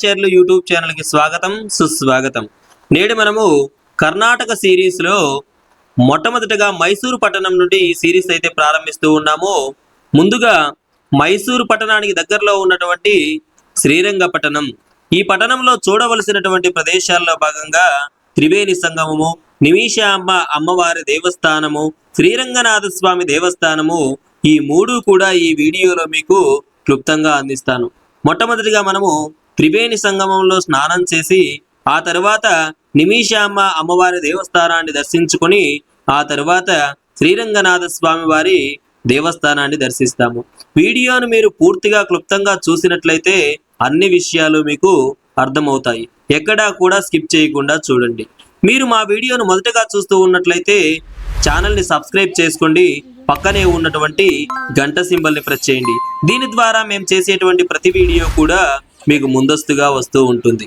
ఆచార్యులు యూట్యూబ్ ఛానల్కి స్వాగతం సుస్వాగతం. నేడు మనము కర్ణాటక సిరీస్లో మొట్టమొదటగా మైసూరు పట్టణం నుండి ఈ సిరీస్ అయితే ప్రారంభిస్తూ ఉన్నాము. ముందుగా మైసూరు పట్టణానికి దగ్గరలో ఉన్నటువంటి శ్రీరంగపట్టణం. ఈ పట్టణంలో చూడవలసినటువంటి ప్రదేశాల్లో భాగంగా త్రివేణి సంగమము నిమిషాంబ అమ్మవారి దేవస్థానము శ్రీరంగనాథ స్వామి దేవస్థానము ఈ మూడు కూడా ఈ వీడియోలో మీకు క్లుప్తంగా అందిస్తాను. మొట్టమొదటిగా మనము త్రివేణి సంగమంలో స్నానం చేసి ఆ తరువాత నిమిషామ్మ అమ్మవారి దేవస్థానాన్ని దర్శించుకొని ఆ తరువాత శ్రీరంగనాథ స్వామి వారి దేవస్థానాన్ని దర్శిస్తాము. వీడియోను మీరు పూర్తిగా క్లుప్తంగా చూసినట్లయితే అన్ని విషయాలు మీకు అర్థమవుతాయి. ఎక్కడా కూడా స్కిప్ చేయకుండా చూడండి. మీరు మా వీడియోను మొదటగా చూస్తూ ఉన్నట్లయితే ఛానల్ని సబ్స్క్రైబ్ చేసుకోండి. పక్కనే ఉన్నటువంటి గంట సింబల్ని ప్రెస్ చేయండి. దీని ద్వారా మేము చేసేటువంటి ప్రతి వీడియో కూడా మీకు ముందస్తుగా వస్తూ ఉంటుంది.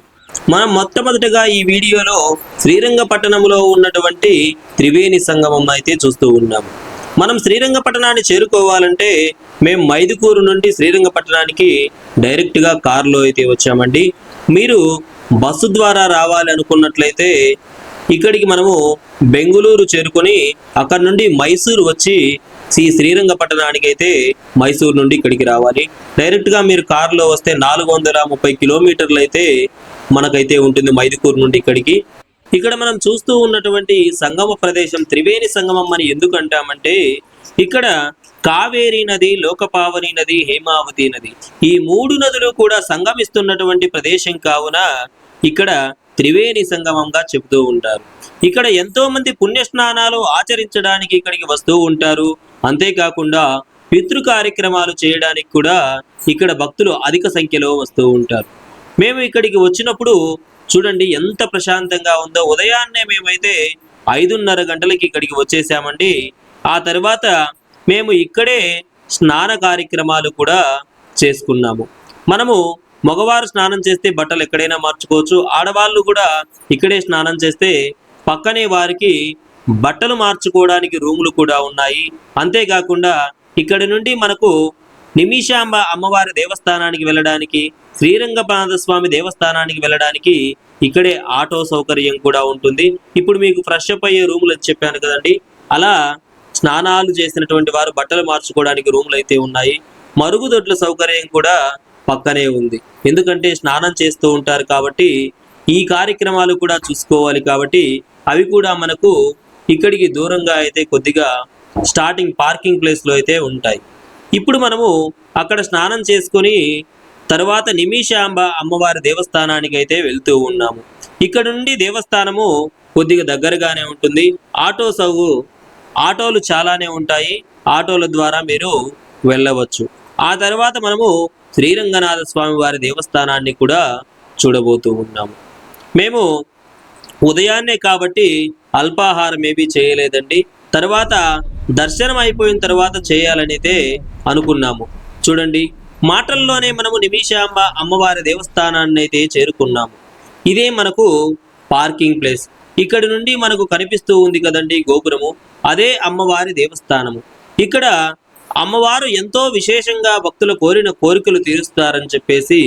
మనం మొట్టమొదటిగా ఈ వీడియోలో శ్రీరంగపట్టణంలో ఉన్నటువంటి త్రివేణి సంగమం అయితే చూస్తూ ఉన్నాము. మనం శ్రీరంగపట్టణాన్ని చేరుకోవాలంటే మేము మైదుకూరు నుండి శ్రీరంగపట్టణానికి డైరెక్ట్గా కారులో అయితే వచ్చామండి. మీరు బస్సు ద్వారా రావాలి అనుకున్నట్లయితే ఇక్కడికి మనము బెంగుళూరు చేరుకొని అక్కడ నుండి మైసూరు వచ్చి శ్రీ శ్రీరంగపట్టణానికి అయితే మైసూరు నుండి ఇక్కడికి రావాలి. డైరెక్ట్గా మీరు కారులో వస్తే నాలుగు వందల ముప్పై కిలోమీటర్లు అయితే మనకైతే ఉంటుంది మైదుకూరు నుండి ఇక్కడికి. ఇక్కడ మనం చూస్తూ ఉన్నటువంటి సంగమ ప్రదేశం త్రివేణి సంగమం అని ఎందుకు అంటామంటే ఇక్కడ కావేరి నది లోకపావని నది హేమావతి నది ఈ మూడు నదులు కూడా సంగమిస్తున్నటువంటి ప్రదేశం కావున ఇక్కడ త్రివేణి సంగమంగా చెబుతూ ఉంటారు. ఇక్కడ ఎంతో మంది పుణ్య స్నానాలు ఆచరించడానికి ఇక్కడికి వస్తూ ఉంటారు. అంతేకాకుండా పితృ కార్యక్రమాలు చేయడానికి కూడా ఇక్కడ భక్తులు అధిక సంఖ్యలో వస్తూ ఉంటారు. మేము ఇక్కడికి వచ్చినప్పుడు చూడండి ఎంత ప్రశాంతంగా ఉందో. ఉదయాన్నే మేమైతే ఐదున్నర గంటలకి ఇక్కడికి వచ్చేసామండి. ఆ తర్వాత మేము ఇక్కడే స్నాన కార్యక్రమాలు కూడా చేసుకున్నాము. మనము మగవారు స్నానం చేస్తే బట్టలు ఎక్కడైనా మార్చుకోవచ్చు. ఆడవాళ్ళు కూడా ఇక్కడే స్నానం చేస్తే పక్కనే వారికి బట్టలు మార్చుకోవడానికి రూములు కూడా ఉన్నాయి. అంతేకాకుండా ఇక్కడి నుండి మనకు నిమిషాంబ అమ్మవారి దేవస్థానానికి వెళ్ళడానికి శ్రీరంగనాథ స్వామి దేవస్థానానికి వెళ్ళడానికి ఇక్కడే ఆటో సౌకర్యం కూడా ఉంటుంది. ఇప్పుడు మీకు ఫ్రెష్ అప్ అయ్యే రూములు అని చెప్పాను కదండి. అలా స్నానాలు చేసినటువంటి వారు బట్టలు మార్చుకోవడానికి రూములు అయితే ఉన్నాయి. మరుగుదొడ్ల సౌకర్యం కూడా పక్కనే ఉంది. ఎందుకంటే స్నానం చేస్తూ ఉంటారు కాబట్టి ఈ కార్యక్రమాలు కూడా చూసుకోవాలి కాబట్టి అవి కూడా మనకు ఇక్కడికి దూరంగా అయితే కొద్దిగా స్టార్టింగ్ పార్కింగ్ ప్లేస్లో అయితే ఉంటాయి. ఇప్పుడు మనము అక్కడ స్నానం చేసుకొని తర్వాత నిమిషాంబ అమ్మవారి దేవస్థానానికి అయితే వెళ్తూ ఉన్నాము. ఇక్కడ నుండి దేవస్థానము కొద్దిగా దగ్గరగానే ఉంటుంది. ఆటో సౌగు ఆటోలు చాలానే ఉంటాయి. ఆటోల ద్వారా మీరు వెళ్ళవచ్చు. ఆ తర్వాత మనము శ్రీరంగనాథ స్వామి వారి దేవస్థానాన్ని కూడా చూడబోతూ ఉన్నాము. మేము ఉదయాన్నే కాబట్టి అల్పాహారం ఏమీ చేయలేదండి. తర్వాత దర్శనం అయిపోయిన తర్వాత చేయాలనైతే అనుకున్నాము. చూడండి మాటల్లోనే మనము నిమిషాంబ అమ్మవారి దేవస్థానాన్ని అయితే చేరుకున్నాము. ఇదే మనకు పార్కింగ్ ప్లేస్. ఇక్కడి నుండి మనకు కనిపిస్తూ ఉంది కదండి గోపురము. అదే అమ్మవారి దేవస్థానము. ఇక్కడ అమ్మవారు ఎంతో విశేషంగా భక్తులు కోరిన కోరికలు తీరుస్తారని చెప్పేసి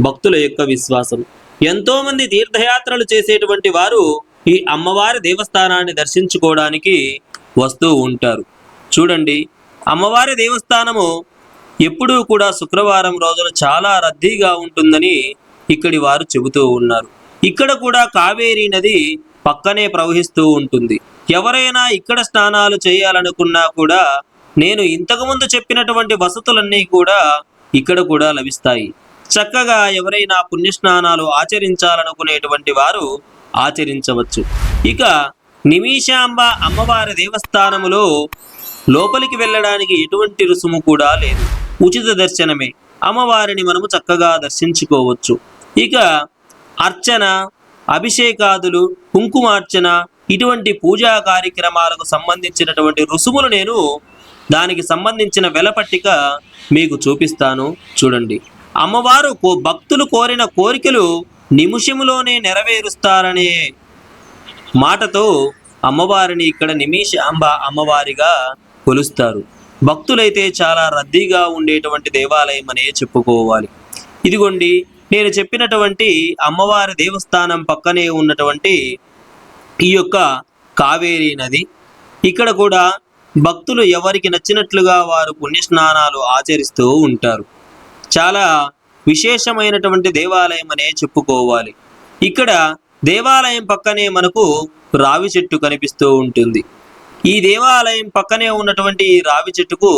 భక్తుల యొక్క విశ్వాసం. ఎంతోమంది తీర్థయాత్రలు చేసేటువంటి వారు ఈ అమ్మవారి దేవస్థానాన్ని దర్శించుకోవడానికి వస్తూ ఉంటారు. చూడండి అమ్మవారి దేవస్థానము ఎప్పుడూ కూడా శుక్రవారం రోజున చాలా రద్దీగా ఉంటుందని ఇక్కడి వారు చెబుతూ ఉన్నారు. ఇక్కడ కూడా కావేరీ నది పక్కనే ప్రవహిస్తూ ఉంటుంది. ఎవరైనా ఇక్కడ స్నానాలు చేయాలనుకున్నా కూడా నేను ఇంతకుముందు చెప్పినటువంటి వసతులన్నీ కూడా ఇక్కడ కూడా లభిస్తాయి. చక్కగా ఎవరైనా పుణ్యస్నానాలు ఆచరించాలనుకునేటువంటి వారు ఆచరించవచ్చు. ఇక నిమిషాంబ అమ్మవారి దేవస్థానములో లోపలికి వెళ్ళడానికి ఎటువంటి రుసుము కూడా లేదు. ఉచిత దర్శనమే. అమ్మవారిని మనము చక్కగా దర్శించుకోవచ్చు. ఇక అర్చన అభిషేకాదులు కుంకుమార్చన ఇటువంటి పూజా కార్యక్రమాలకు సంబంధించినటువంటి రుసుములు నేను దానికి సంబంధించిన వెలపట్టిక మీకు చూపిస్తాను. చూడండి. అమ్మవారు కో- భక్తులు కోరిన కోరికలు నిమిషములోనే నెరవేరుస్తారనే మాటతో అమ్మవారిని ఇక్కడ నిమిషాంబ అమ్మవారిగా కొలుస్తారు. భక్తులైతే చాలా రద్దీగా ఉండేటువంటి దేవాలయం అనే చెప్పుకోవాలి. ఇదిగోండి నేను చెప్పినటువంటి అమ్మవారి దేవస్థానం పక్కనే ఉన్నటువంటి ఈ యొక్క కావేరీ నది. ఇక్కడ కూడా భక్తులు ఎవరికి నచ్చినట్లుగా వారు పుణ్యస్నానాలు ఆచరిస్తూ ఉంటారు. చాలా విశేషమైనటువంటి దేవాలయం అనే చెప్పుకోవాలి. ఇక్కడ దేవాలయం పక్కనే మనకు రావి చెట్టు కనిపిస్తూ ఉంటుంది. ఈ దేవాలయం పక్కనే ఉన్నటువంటి ఈ రావి చెట్టుకు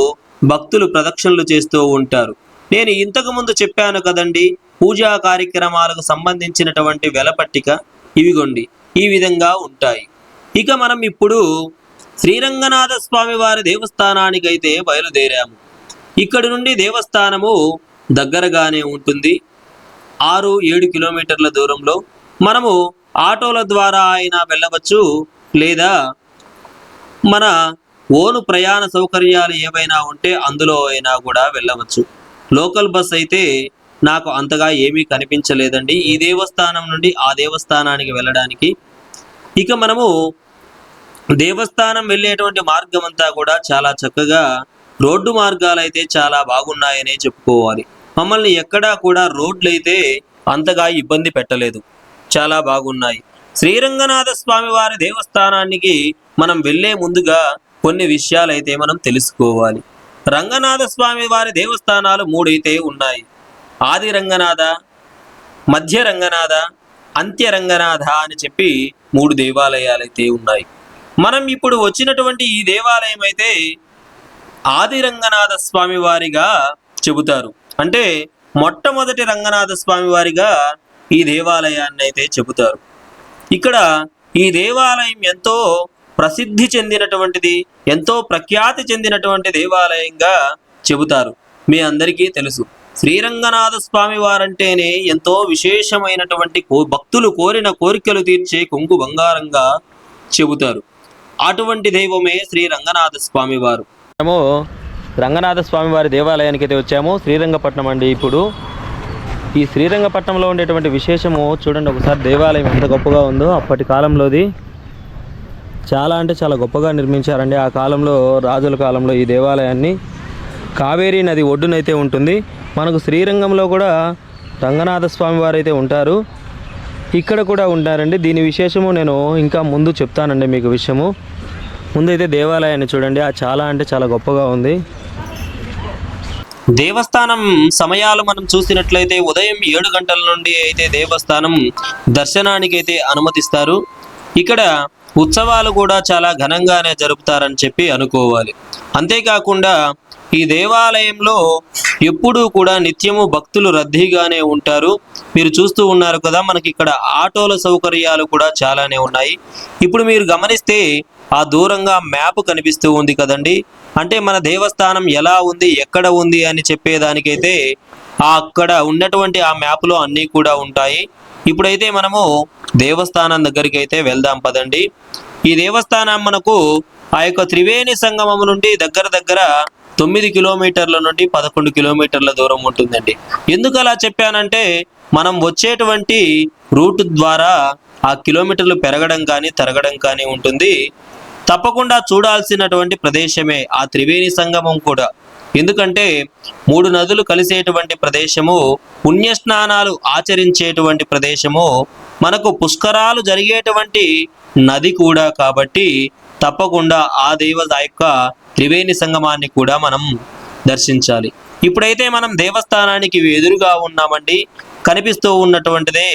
భక్తులు ప్రదక్షిణలు చేస్తూ ఉంటారు. నేను ఇంతకు ముందు చెప్పాను కదండి పూజా కార్యక్రమాలకు సంబంధించినటువంటి వెలపట్టిక ఇవిగోండి ఈ విధంగా ఉంటాయి. ఇక మనం ఇప్పుడు శ్రీరంగనాథ స్వామి వారి దేవస్థానానికి అయితే బయలుదేరాము. ఇక్కడి నుండి దేవస్థానము దగ్గరగానే ఉంటుంది. ఆరు ఏడు కిలోమీటర్ల దూరంలో మనము ఆటోల ద్వారా అయినా వెళ్ళవచ్చు లేదా మన ఓను ప్రయాణ సౌకర్యాలు ఏవైనా ఉంటే అందులో అయినా కూడా వెళ్ళవచ్చు. లోకల్ బస్ అయితే నాకు అంతగా ఏమీ కనిపించలేదండి. ఈ దేవస్థానం నుండి ఆ దేవస్థానానికి వెళ్ళడానికి. ఇక మనము దేవస్థానం వెళ్ళేటువంటి మార్గం అంతా కూడా చాలా చక్కగా రోడ్డు మార్గాలు అయితే చాలా బాగున్నాయనే చెప్పుకోవాలి. మమ్మల్ని ఎక్కడా కూడా రోడ్లు అయితే అంతగా ఇబ్బంది పెట్టలేదు. చాలా బాగున్నాయి. శ్రీరంగనాథ స్వామి వారి దేవస్థానానికి మనం వెళ్ళే ముందుగా కొన్ని విషయాలైతే మనం తెలుసుకోవాలి. రంగనాథ స్వామి వారి దేవస్థానాలు మూడైతే ఉన్నాయి. ఆది రంగనాథ మధ్య రంగనాథ అంత్య రంగనాథ అని చెప్పి మూడు దేవాలయాలు అయితే ఉన్నాయి. మనం ఇప్పుడు వచ్చినటువంటి ఈ దేవాలయం అయితే ఆది రంగనాథ స్వామి వారిగా చెబుతారు. అంటే మొట్టమొదటి రంగనాథ స్వామి వారిగా ఈ దేవాలయాన్ని అయితే చెబుతారు. ఇక్కడ ఈ దేవాలయం ఎంతో ప్రసిద్ధి చెందినటువంటిది ఎంతో ప్రఖ్యాతి చెందినటువంటి దేవాలయంగా చెబుతారు. మీ అందరికీ తెలుసు. శ్రీరంగనాథ స్వామి వారంటేనే ఎంతో విశేషమైనటువంటి కో- భక్తులు కోరిన కోరికలు తీర్చే కొంగు బంగారంగా చెబుతారు. అటువంటి దైవమే శ్రీ రంగనాథ స్వామి వారు. రంగనాథ స్వామి వారి దేవాలయానికి అయితే వచ్చాము. శ్రీరంగపట్నం అండి ఇప్పుడు. ఈ శ్రీరంగపట్నంలో ఉండేటువంటి విశేషము చూడండి ఒకసారి దేవాలయం ఎంత గొప్పగా ఉందో. అప్పటి కాలంలోది చాలా అంటే చాలా గొప్పగా నిర్మించారండి. ఆ కాలంలో రాజుల కాలంలో ఈ దేవాలయాన్ని. కావేరీ నది ఒడ్డునైతే ఉంటుంది. మనకు శ్రీరంగంలో కూడా రంగనాథ స్వామి వారు అయితే ఉంటారు. ఇక్కడ కూడా ఉంటారండి దీని విశేషము నేను ఇంకా ముందు చెప్తానండి మీకు విషయము. ముందైతే దేవాలయాన్ని చూడండి. ఆ చాలా అంటే చాలా గొప్పగా ఉంది. దేవస్థానం సమయాలు మనం చూసినట్లయితే ఉదయం ఏడు గంటల నుండి అయితే దేవస్థానం దర్శనానికి అయితే అనుమతిస్తారు. ఇక్కడ ఉత్సవాలు కూడా చాలా ఘనంగానే జరుపుతారని చెప్పి అనుకోవాలి. అంతేకాకుండా ఈ దేవాలయంలో ఎప్పుడూ కూడా నిత్యము భక్తులు రద్దీగానే ఉంటారు. మీరు చూస్తూ ఉన్నారు కదా మనకి ఇక్కడ ఆటోల సౌకర్యాలు కూడా చాలానే ఉన్నాయి. ఇప్పుడు మీరు గమనిస్తే ఆ దూరంగా మ్యాప్ కనిపిస్తూ ఉంది కదండి. అంటే మన దేవస్థానం ఎలా ఉంది ఎక్కడ ఉంది అని చెప్పేదానికైతే ఆ అక్కడ ఉన్నటువంటి ఆ మ్యాప్లో అన్నీ కూడా ఉంటాయి. ఇప్పుడైతే మనము దేవస్థానం దగ్గరికి అయితే వెళ్దాం పదండి. ఈ దేవస్థానం మనకు ఆ యొక్క త్రివేణి సంగమం నుండి దగ్గర దగ్గర తొమ్మిది కిలోమీటర్ల నుండి పదకొండు కిలోమీటర్ల దూరం ఉంటుందండి. ఎందుకు అలా చెప్పానంటే మనం వచ్చేటువంటి రూట్ ద్వారా ఆ కిలోమీటర్లు పెరగడం కానీ తరగడం కానీ ఉంటుంది. తప్పకుండా చూడాల్సినటువంటి ప్రదేశమే ఆ త్రివేణి సంగమం కూడా. ఎందుకంటే మూడు నదులు కలిసేటువంటి ప్రదేశము పుణ్యస్నానాలు ఆచరించేటువంటి ప్రదేశము మనకు పుష్కరాలు జరిగేటువంటి నది కూడా కాబట్టి తప్పకుండా ఆ దేవత యొక్క త్రివేణి సంగమాన్ని కూడా మనం దర్శించాలి. ఇప్పుడైతే మనం దేవస్థానానికి ఎదురుగా ఉన్నామండి. కనిపిస్తూ ఉన్నటువంటిదే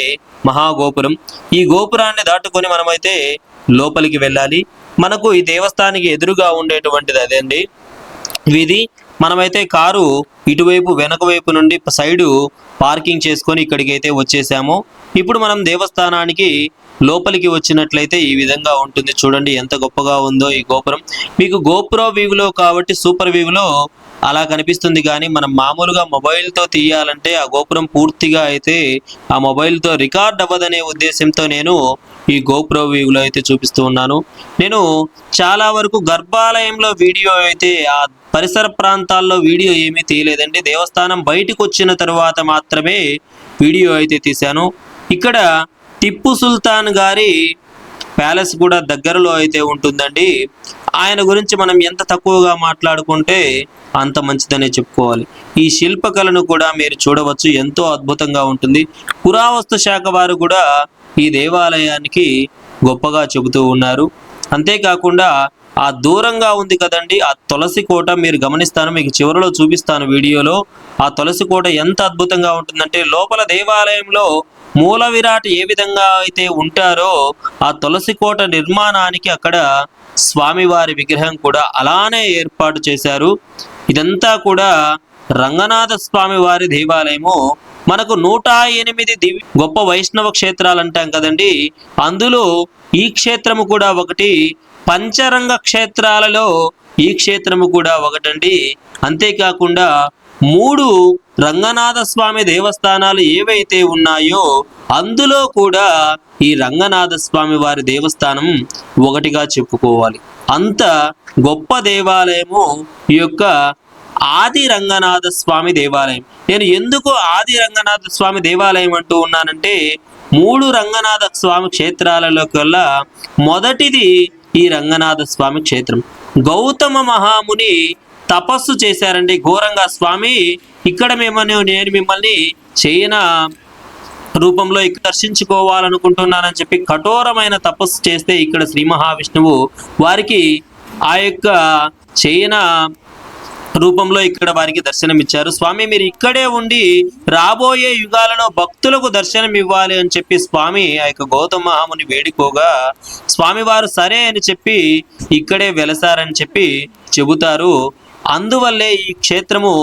మహాగోపురం. ఈ గోపురాన్ని దాటుకొని మనమైతే లోపలికి వెళ్ళాలి. మనకు ఈ దేవస్థానికి ఎదురుగా ఉండేటువంటిది అదండి వీధి. మనమైతే కారు ఇటువైపు వెనక వైపు నుండి సైడు పార్కింగ్ చేసుకొని ఇక్కడికి అయితే వచ్చేసాము. ఇప్పుడు మనం దేవస్థానానికి లోపలికి వచ్చినట్లయితే ఈ విధంగా ఉంటుంది. చూడండి ఎంత గొప్పగా ఉందో ఈ గోపురం. మీకు గోపుర వ్యూలో కాబట్టి సూపర్ వ్యూలో అలా కనిపిస్తుంది. కానీ మనం మామూలుగా మొబైల్తో తీయాలంటే ఆ గోపురం పూర్తిగా అయితే ఆ మొబైల్తో రికార్డ్ అవ్వదనే ఉద్దేశంతో నేను ఈ గోప్రో వ్యూలో అయితే చూపిస్తూ ఉన్నాను. నేను చాలా వరకు గర్భాలయంలో వీడియో అయితే ఆ పరిసర ప్రాంతాల్లో వీడియో ఏమీ తీయలేదండి. దేవస్థానం బయటకు వచ్చిన తర్వాత మాత్రమే వీడియో అయితే తీశాను. ఇక్కడ టిప్పు సుల్తాన్ గారి ప్యాలెస్ కూడా దగ్గరలో అయితే ఉంటుందండి. ఆయన గురించి మనం ఎంత తక్కువగా మాట్లాడుకుంటే అంత మంచిదనే చెప్పుకోవాలి. ఈ శిల్పకళను కూడా మీరు చూడవచ్చు. ఎంతో అద్భుతంగా ఉంటుంది. పురావస్తు శాఖ వారు కూడా ఈ దేవాలయానికి గొప్పగా చెబుతూ ఉన్నారు. అంతేకాకుండా ఆ దూరంగా ఉంది కదండి ఆ తులసి కోట మీరు గమనిస్తాను మీకు చివరిలో చూపిస్తాను వీడియోలో. ఆ తులసి కోట ఎంత అద్భుతంగా ఉంటుందంటే లోపల దేవాలయంలో మూల విరాట్ ఏ విధంగా అయితే ఉంటారో ఆ తులసి కోట నిర్మాణానికి అక్కడ స్వామివారి విగ్రహం కూడా అలానే ఏర్పాటు చేశారు. ఇదంతా కూడా రంగనాథ స్వామి వారి దేవాలయము మనకు నూట ఎనిమిది దివ్య గొప్ప వైష్ణవ క్షేత్రాలు అంటాం కదండి. అందులో ఈ క్షేత్రము కూడా ఒకటి పంచరంగ క్షేత్రాలలో ఈ క్షేత్రము కూడా ఒకటండి. అంతేకాకుండా మూడు రంగనాథ స్వామి దేవస్థానాలు ఏవైతే ఉన్నాయో అందులో కూడా ఈ రంగనాథ స్వామి వారి దేవస్థానం ఒకటిగా చెప్పుకోవాలి. అంత గొప్ప దేవాలయము ఈ యొక్క ఆది రంగనాథ స్వామి దేవాలయం. నేను ఎందుకు ఆది రంగనాథ స్వామి దేవాలయం అంటూ ఉన్నానంటే మూడు రంగనాథ స్వామి క్షేత్రాలలో కల్లా మొదటిది ఈ రంగనాథ స్వామి క్షేత్రం. గౌతమ మహాముని తపస్సు చేశారండి ఘోరంగా. స్వామి ఇక్కడ మిమ్మల్ని నేను మిమ్మల్ని చేయన రూపంలో ఇక్కడ దర్శించుకోవాలనుకుంటున్నానని చెప్పి కఠోరమైన తపస్సు చేస్తే ఇక్కడ శ్రీ మహావిష్ణువు వారికి ఆ యొక్క చేయన రూపంలో ఇక్కడ వారికి దర్శనం ఇచ్చారు స్వామి మీరు ఇక్కడే ఉండి రాబోయే యుగాలలో భక్తులకు దర్శనం ఇవ్వాలి అని చెప్పి స్వామి ఆ యొక్క గౌతమ ముని వేడుకోగా స్వామివారు సరే అని చెప్పి ఇక్కడే వెలసారని చెప్పి చెబుతారు. అందువల్లే ఈ క్షేత్రము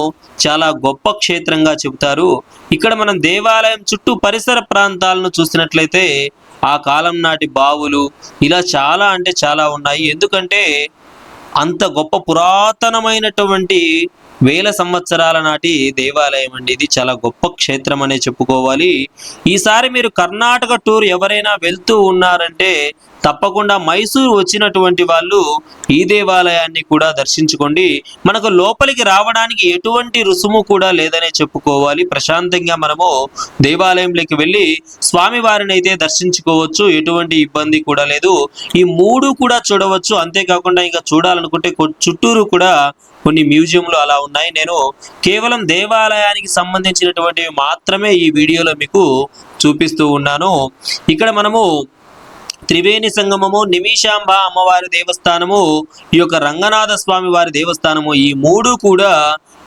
చాలా గొప్ప క్షేత్రంగా చెబుతారు. ఇక్కడ మనం దేవాలయం చుట్టూ పరిసర ప్రాంతాలను చూసినట్లయితే ఆ కాలం నాటి బావులు ఇలా చాలా అంటే చాలా ఉన్నాయి. ఎందుకంటే అంత గొప్ప పురాతనమైనటువంటి వేల సంవత్సరాల నాటి దేవాలయం అండి. ఇది చాలా గొప్ప క్షేత్రం అనే చెప్పుకోవాలి. ఈసారి మీరు కర్ణాటక టూర్ ఎవరైనా వెళ్తూ ఉన్నారంటే తప్పకుండా మైసూరు వచ్చినటువంటి వాళ్ళు ఈ దేవాలయాన్ని కూడా దర్శించుకోండి. మనకు లోపలికి రావడానికి ఎటువంటి రుసుము కూడా లేదనే చెప్పుకోవాలి. ప్రశాంతంగా మనము దేవాలయంలోకి వెళ్ళి స్వామివారిని అయితే దర్శించుకోవచ్చు. ఎటువంటి ఇబ్బంది కూడా లేదు. ఈ మూడు కూడా చూడవచ్చు. అంతేకాకుండా ఇంకా చూడాలనుకుంటే చుట్టూరు కూడా కొన్ని మ్యూజియంలు అలా ఉన్నాయి. నేను కేవలం దేవాలయానికి సంబంధించినటువంటివి మాత్రమే ఈ వీడియోలో మీకు చూపిస్తూ ఉన్నాను. ఇక్కడ మనము త్రివేణి సంగమము నిమిషాంబ అమ్మవారి దేవస్థానము ఈ యొక్క రంగనాథ స్వామి వారి దేవస్థానము ఈ మూడు కూడా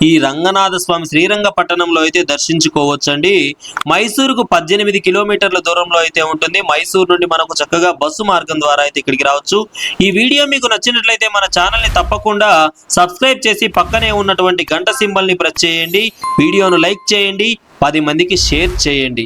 ఈ రంగనాథ స్వామి శ్రీరంగ పట్టణంలో అయితే దర్శించుకోవచ్చండి. మైసూరుకు పద్దెనిమిది కిలోమీటర్ల దూరంలో అయితే ఉంటుంది. మైసూరు నుండి మనకు చక్కగా బస్సు మార్గం ద్వారా అయితే ఇక్కడికి రావచ్చు. ఈ వీడియో మీకు నచ్చినట్లయితే మన ఛానల్ని తప్పకుండా సబ్స్క్రైబ్ చేసి పక్కనే ఉన్నటువంటి గంట సింబల్ని ప్రెస్ చేయండి. వీడియోను లైక్ చేయండి. పది మందికి షేర్ చేయండి.